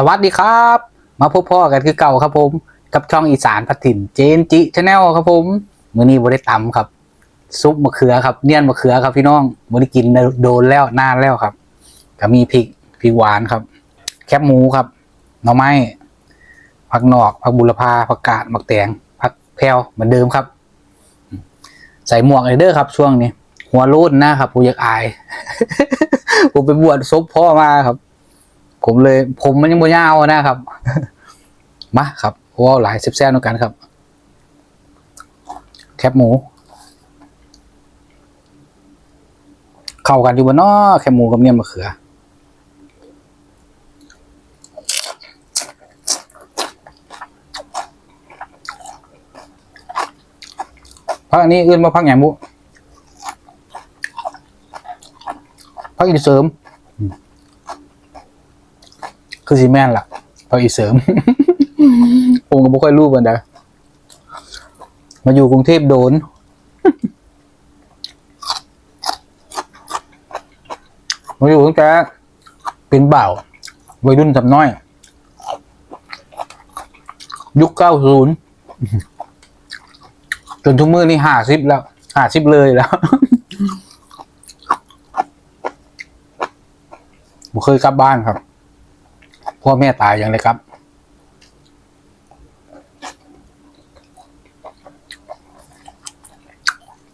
สวัสดีครับ มาพบพ่อกันคือเก่าครับผม กับช่องอีสานพัดถิ่นเจนจิชาแนลครับผมมื้อนี้บ่ได้ตำครับ ซุปมะเขือครับเนียนมะเขือครับพี่น้องบ่ได้กินโดนแล้วนานแล้วครับก็มีพริกพริกหวานครับ แคบหมูครับหน่อไม้ผักนอกผักบุรพาผักกาดผักแตงผักแพรวเหมือนเดิมครับ ใส่หมวกเลยเด้อครับ ช่วงนี้ หัวรูดนะครับผมอยากอายผมไปบวชซบพ่อมาครับ ผมเลย ผมมันยังบ่ยาวนะครับ มาครับเพราว่าหลายเซฟแซ่บด้วยกันครับ แคบหมู เข้ากันอยู่บนนอแคบหมูกับเนี่ยมะเขือพักอันนี้อื่นมาพักอย่างบุพักอีเสริม คือซีแม่นล่ะพักอีเสริมผมก็ไม่ค่อยรู้เหมือนกันมาอยู่กรุงเทพโดน มาอยู่ตั้งแต่เป็นบ่าววัยรุ่นจำน้อย ยุคเก้าศูนย์จนทุกมือนี่ห้าสิบแล้วห้าสิบเลยแล้วผมเคยกลับบ้านครับ พ่อแม่ตายอย่างไรครับ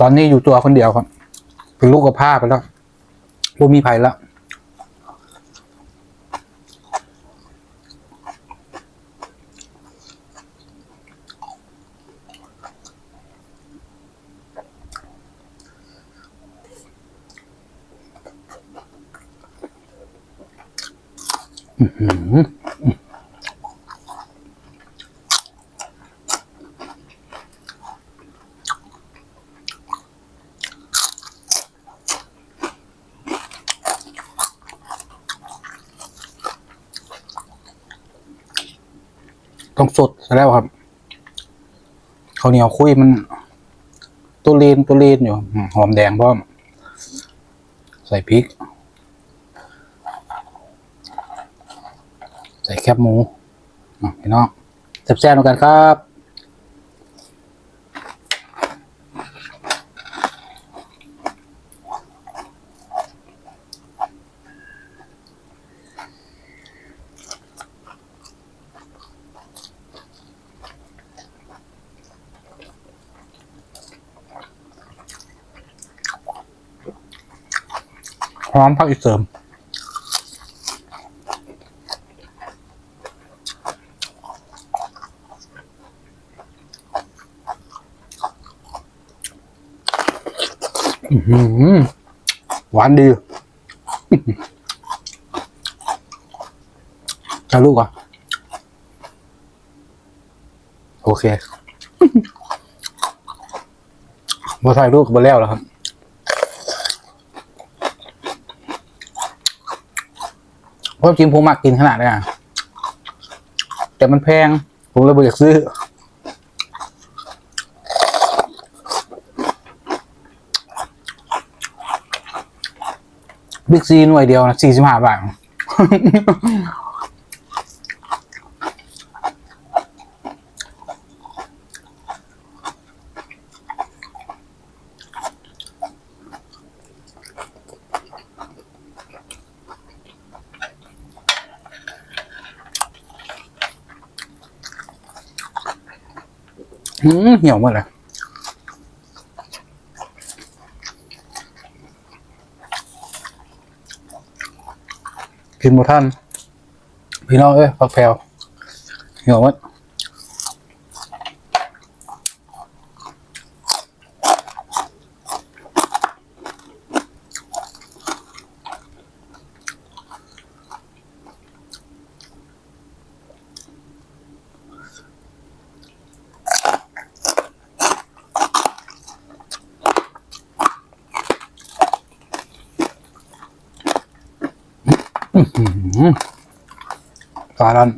ตอนนี้อยู่ตัวคนเดียวครับเป็นลูกกับผ้าไปแล้วบ่มีภัยแล้ว ต้องสดแล้วครับข้าวเหนียวคุยมัน ตัวเลนตัวเลนอยู่ หอมแดงพร้อม ใส่พริก ส่แคบหมูพี่น้องแซ่บๆด้วยกันครับพร้อมพักอีกเสริม หวานดีจะลูกอะ โอเคมาถ่ายรูปกันแล้วแล้วครับเพราะจริงผมมักกินขนาดนี้อะแต่มันแพง ผมเลยไม่อยากซื้อ บิ๊กซีหน่วยเดียวนะสี่สิบห้าบาทอืมเหี่ยวหมดเลย กินหมดท่านพี่น้องเอ้ยฟักแพรวเหี่ยวหม ด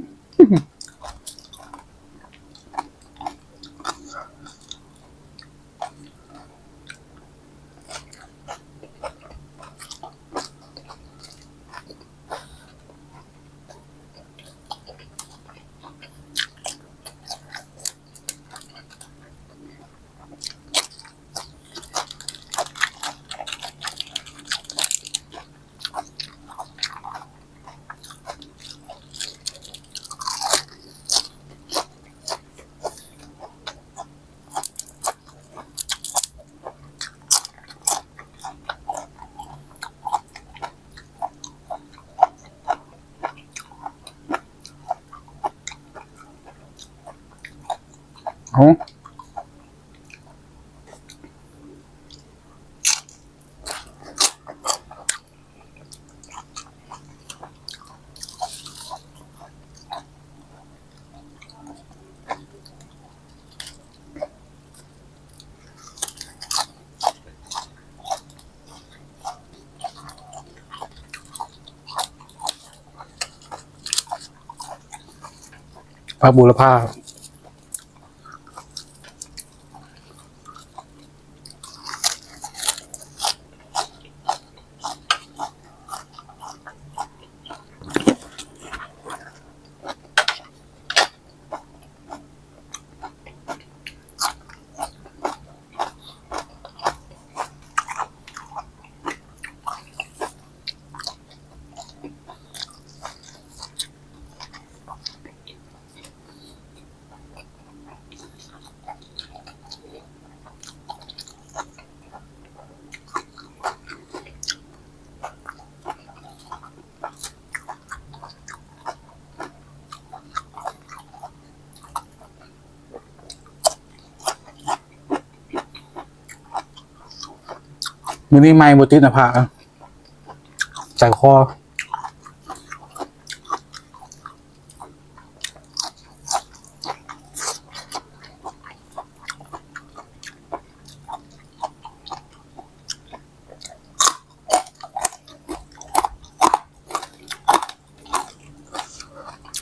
พระบุรพา มือนี้ไม่บุตินะพระอะใจคอ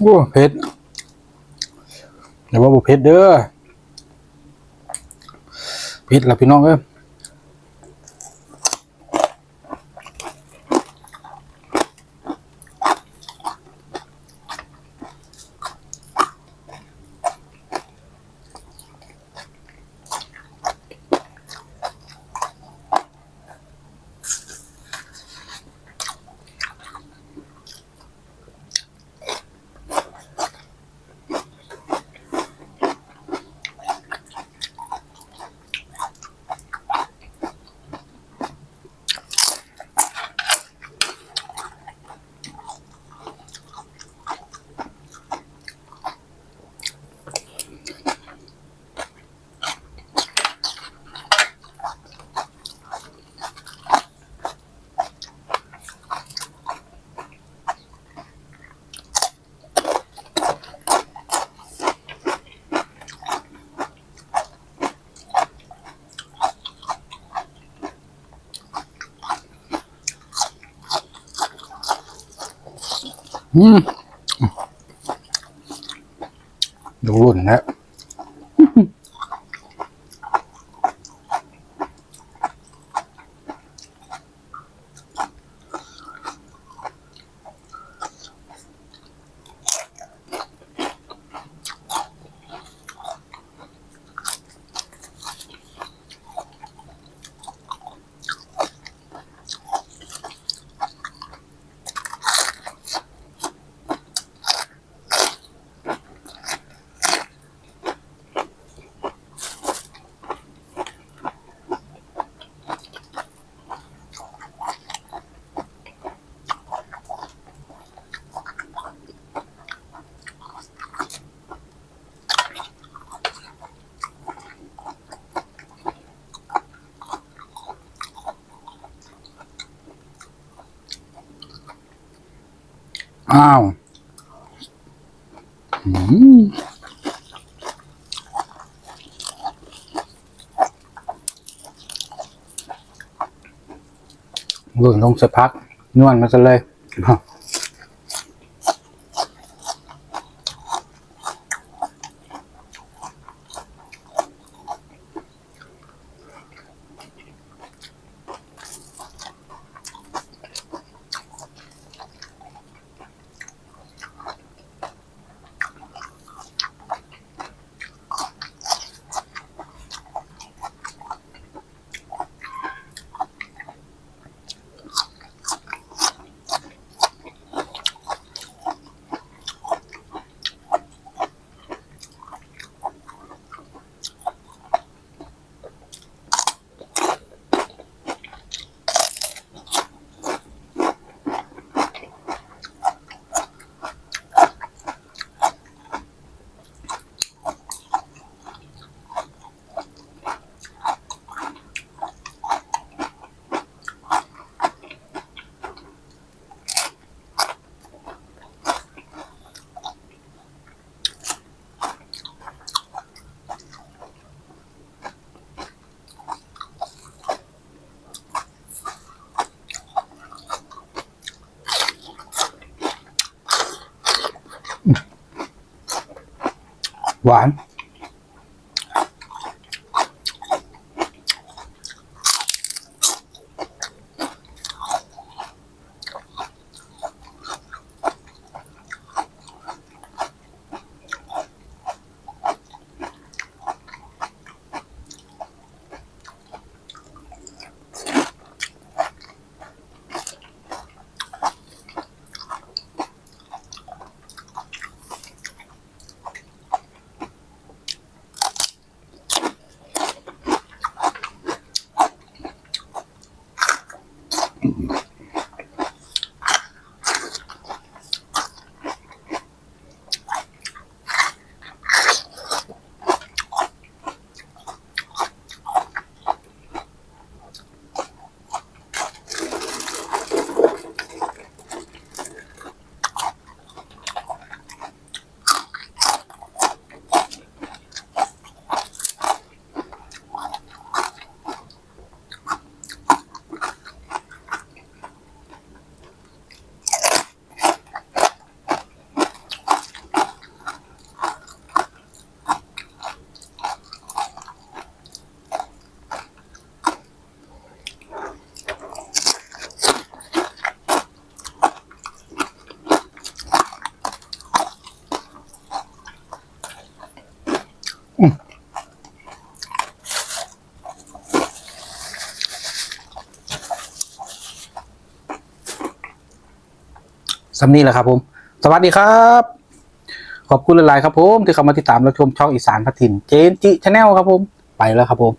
โอ้เผ็ดแต่ว่าบุเผ็ดเด้อเผ็ดละพี่น้องเอ้ย อืมดูรุ่นนะ อ้าวอืมเบิ่งลงสักพักนวลมาซะเลย 完 สำนีแหละครับผม สวัสดีครับ ขอบคุณหลายๆครับผม ที่เข้ามาติดตามรับชมช่องอีสานพัทินเจนจิชาแนลครับผม ไปแล้วครับผม